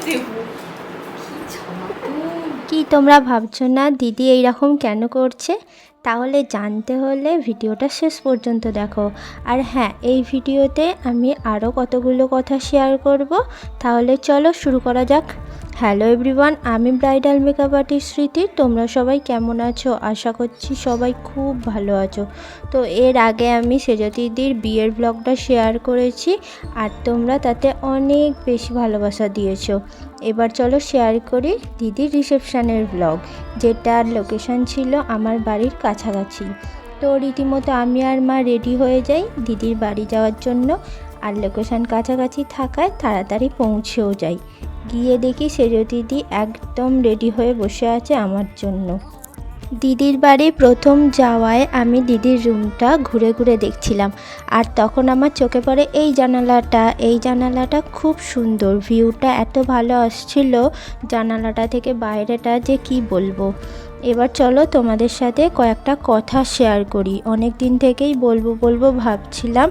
কি? কি তোমরা ভাবছ না? দিদি এইরকম কেন করছে? তাহলে জানতে হলে ভিডিওটা শেষ পর্যন্ত দেখো। আর হ্যাঁ এই ভিডিওতে আমি আরও কতগুলো কথা শেয়ার করব। তাহলে চলো শুরু করা যাক। হ্যালো এভরিওয়ান আমি ব্রাইডাল মেকআপ আর্টিস্ট স্মৃতি। তোমরা সবাই কেমন আছো? আশা করছি সবাই খুব ভালো আছো। তো এর আগে আমি সেজতিদির বিয়ের ব্লগটা শেয়ার করেছি আর তোমরা তাতে অনেক বেশি ভালোবাসা দিয়েছ। এবার চলো শেয়ার করি দিদির রিসেপশানের ব্লগ যেটার লোকেশন ছিল আমার বাড়ির কাছাকাছি। তো রীতিমতো আমি আর মা রেডি হয়ে যাই দিদির বাড়ি যাওয়ার জন্য। আর লোকেশন কাছাকাছি থাকায় তাড়াতাড়ি পৌঁছেও যাই। গিয়ে দেখি সেজ দিদি একদম রেডি হয়ে বসে আছে আমার জন্য। দিদির বাড়ি প্রথম যাওয়ায় আমি দিদির রুমটা ঘুরে ঘুরে দেখছিলাম। আর তখন আমার চোখে পড়ে এই জানালাটা এই জানালাটা খুব সুন্দর। ভিউটা এত ভালো আসছিল জানালাটা থেকে বাইরেটা যে কি বলব। এবার চলো তোমাদের সাথে কয়েকটা কথা শেয়ার করি। অনেক দিন থেকেই বলব বলব ভাবছিলাম।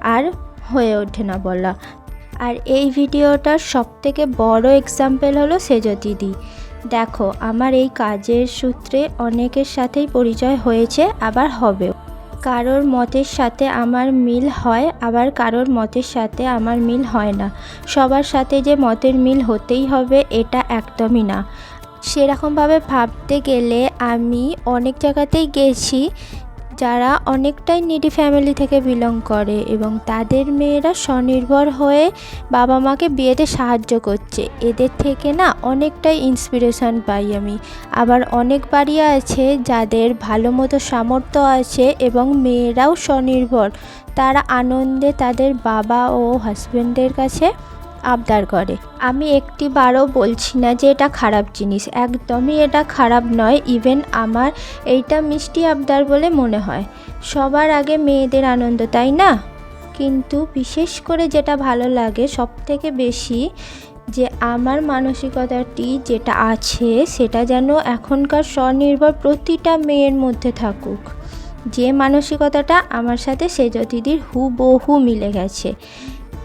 আর হয়ে ওঠে না বলা। আর এই ভিডিওটার সবথেকে বড় এক্সাম্পল হলো সেজ দিদি। দেখো, আমার এই কাজের সূত্রে অনেকের সাথেই পরিচয় হয়েছে, আবার হবেও। কারোর মতের সাথে আমার মিল হয়, আবার কারোর মতের সাথে আমার মিল হয় না। সবার সাথে যে মতের মিল হতেই হবে, এটা একদমই না। সেরকমভাবে ভাবতে গেলে আমি অনেক জায়গাতেই গেছি যারা অনেকটাই নিডি ফ্যামিলি থেকে বিলং করে এবং তাদের মেয়েরা স্বনির্ভর হয়ে বাবা মাকে বিয়েতে সাহায্য করছে। এদের থেকে না অনেকটাই ইন্সপিরেশান পাই আমি। আবার অনেক বাড়ি আছে যাদের ভালো মতো সামর্থ্য আছে এবং মেয়েরাও স্বনির্ভর। তারা আনন্দে তাদের বাবা ও হাজব্যান্ডের কাছে আবদার করে। আমি একটি বারও বলছি না যে এটা খারাপ জিনিস। একদমই এটা খারাপ নয় ইভেন আমার এইটা মিষ্টি আবদার বলে মনে হয়। সবার আগে মেয়েদের আনন্দ, তাই না? কিন্তু বিশেষ করে যেটা ভালো লাগে সব থেকে বেশি যে আমার মানসিকতাটি যেটা আছে সেটা যেন এখনকার স্বনির্ভর প্রতিটা মেয়ের মধ্যে থাকুক। যে মানসিকতাটা আমার সাথে সেজ দিদির হুবহু মিলে গেছে।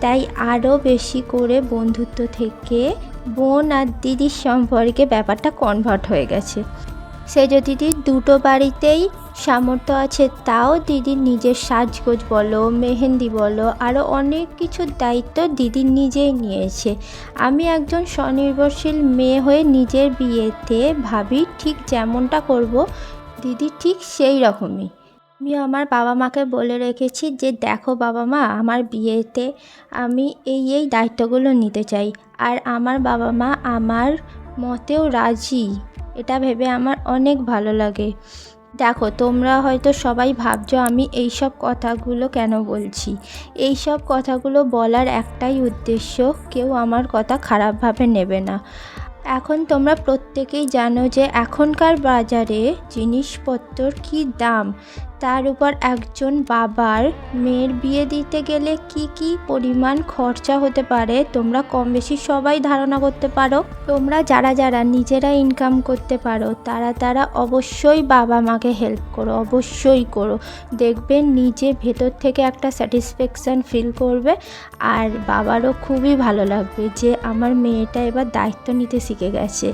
তাই আরও বেশি করে বন্ধুত্ব থেকে বোন আর দিদির সম্পর্কে ব্যাপারটা কনভার্ট হয়ে গেছে। সেজ দিদির দুটো বাড়িতেই সামর্থ্য আছে, তাও দিদির নিজের সাজগোজ বলো, মেহেন্দি বলো, আরও অনেক কিছুর দায়িত্ব দিদি নিজেই নিয়েছে। আমি একজন স্বনির্ভরশীল মেয়ে হয়ে নিজের বিয়েতে ভাবি ঠিক যেমনটা করব, দিদি ঠিক সেই রকমই। আমি আমার বাবা মাকে বলে রেখেছি যে, দেখো বাবা মা, আমার বিয়েতে আমি এই এই দায়িত্বগুলো নিতে চাই। আর আমার বাবা মা আমার মতেও রাজি। এটা ভেবে আমার অনেক ভালো লাগে। দেখো, তোমরা হয়তো সবাই ভাবছ আমি এই সব কথাগুলো কেন বলছি। এই সব কথাগুলো বলার একটাই উদ্দেশ্য, কেউ আমার কথা খারাপভাবে নেবে না। এখন তোমরা প্রত্যেকেই জানো যে, এখনকার বাজারে জিনিসপত্রর কী দাম। তার উপর একজন বাবার মেয়ের বিয়ে দিতে গেলে কি কি পরিমাণ খরচা হতে পারে? তোমরা কম বেশি সবাই ধারণা করতে পারো। তোমরা যারা যারা নিজেরা ইনকাম করতে পারো, তারা তারা অবশ্যই বাবা মাকে হেল্প করো, অবশ্যই করো। দেখবে নিজে ভেতর থেকে একটা স্যাটিসফ্যাকশান ফিল করবে আর বাবারও খুবই ভালো লাগবে যে আমার মেয়েটা এবার দায়িত্ব নিতে শিখে গেছে।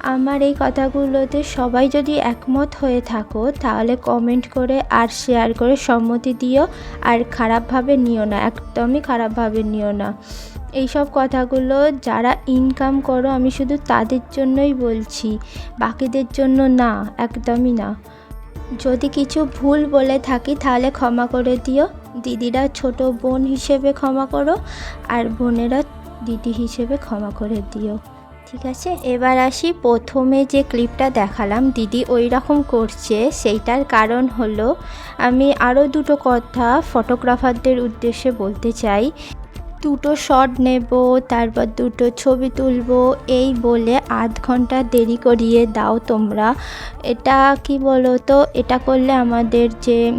আমার এই কথাগুলোতে সবাই যদি একমত হয়ে থাকো, তাহলে কমেন্ট করে আর শেয়ার করে সম্মতি দিও আর খারাপভাবে নিও না, একদমই খারাপভাবে নিও না। এইসব কথাগুলো যারা ইনকাম করো, আমি শুধু তাদের জন্যই বলছি, বাকিদের জন্য না, একদমই না। যদি কিছু ভুল বলে থাকি, তাহলে ক্ষমা করে দিও। দিদিরা ছোট বোন হিসেবে ক্ষমা করো, আর বোনেরা দিদি হিসেবে ক্ষমা করে দিও। ঠিক আছে? এবার আসি প্রথমে যে ক্লিপটা দেখালাম। দিদি ওই রকম করছে, সেইটার কারণ হলো আমি আরও দুটো কথা ফটোগ্রাফারদের উদ্দেশ্যে বলতে চাই। দুটো শট নেব, তারপর দুটো ছবি তুলবো, এই বলে আধ ঘণ্টা দেরি করিয়ে দাও তোমরা। এটা কি বলো তো এটা করলে আমাদের যে,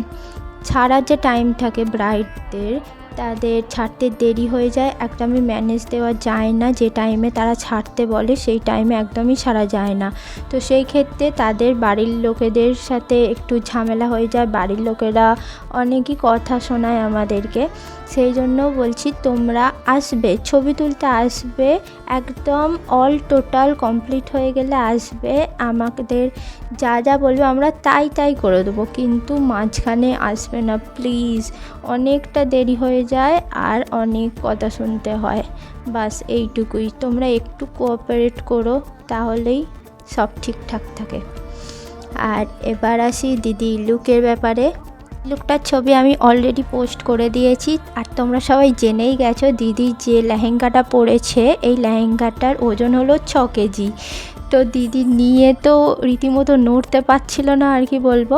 ছাড়ার যে টাইম থাকে ব্রাইডদের তাদের ছাড়তে দেরি হয়ে যায়। একদমই ম্যানেজ দেওয়া যায় না। যে টাইমে তারা ছাড়তে বলে, সেই টাইমে একদমই ছাড়া যায় না। তো সেই ক্ষেত্রে তাদের বাড়ির লোকেদের সাথে একটু ঝামেলা হয়ে যায়। বাড়ির লোকেরা অনেকই কথা শোনায় আমাদেরকে। সেই জন্য বলছি, তোমরা আসবে। ছবি তুলতে আসবে। একদম অল টোটাল কমপ্লিট হয়ে গেলে আসবে। আমাদের যা যা বলবে আমরা তাই তাই করে দেবো। কিন্তু মাঝখানে আসবে না। প্লিজ অনেকটা দেরি হয়ে যায় আর অনেক কথা শুনতে হয়। বাস এইটুকুই। তোমরা একটু কোঅপারেট করো, তাহলেই সব ঠিকঠাক থাকে। আর এবার আসি দিদি লুকের ব্যাপারে। লুকটার ছবি আমি অলরেডি পোস্ট করে দিয়েছি। আর তোমরা সবাই জেনেই গেছো, দিদি যে লেহেঙ্গাটা পরেছে, এই লেহেঙ্গাটার ওজন হলো ছ কেজি। তো দিদি নিয়ে তো রীতিমতো নড়তে পারছিল না আর কি বলব।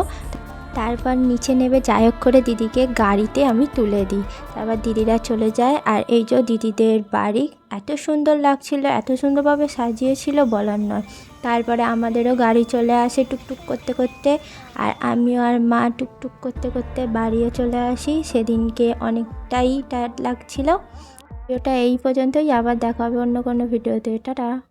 তারপর নিচে নেবে, যাই হোক করে দিদিকে গাড়িতে আমি তুলে দিই। তারপর দিদিরা চলে যায়, আর এই যে দিদিদের বাড়ি, এত সুন্দর লাগছিল, এত সুন্দরভাবে সাজিয়েছিল বলার নয়। তারপরে আমাদেরও গাড়ি চলে আসে টুকটুক করতে করতে, আর আমিও আর মা টুকটুক করতে করতে বাড়িও চলে আসি। সেদিনকে অনেকটাই টায়ার্ড লাগছিল। ভিডিওটা এই পর্যন্তই, আবার দেখা হবে অন্য কোনো ভিডিওতে। টাটা।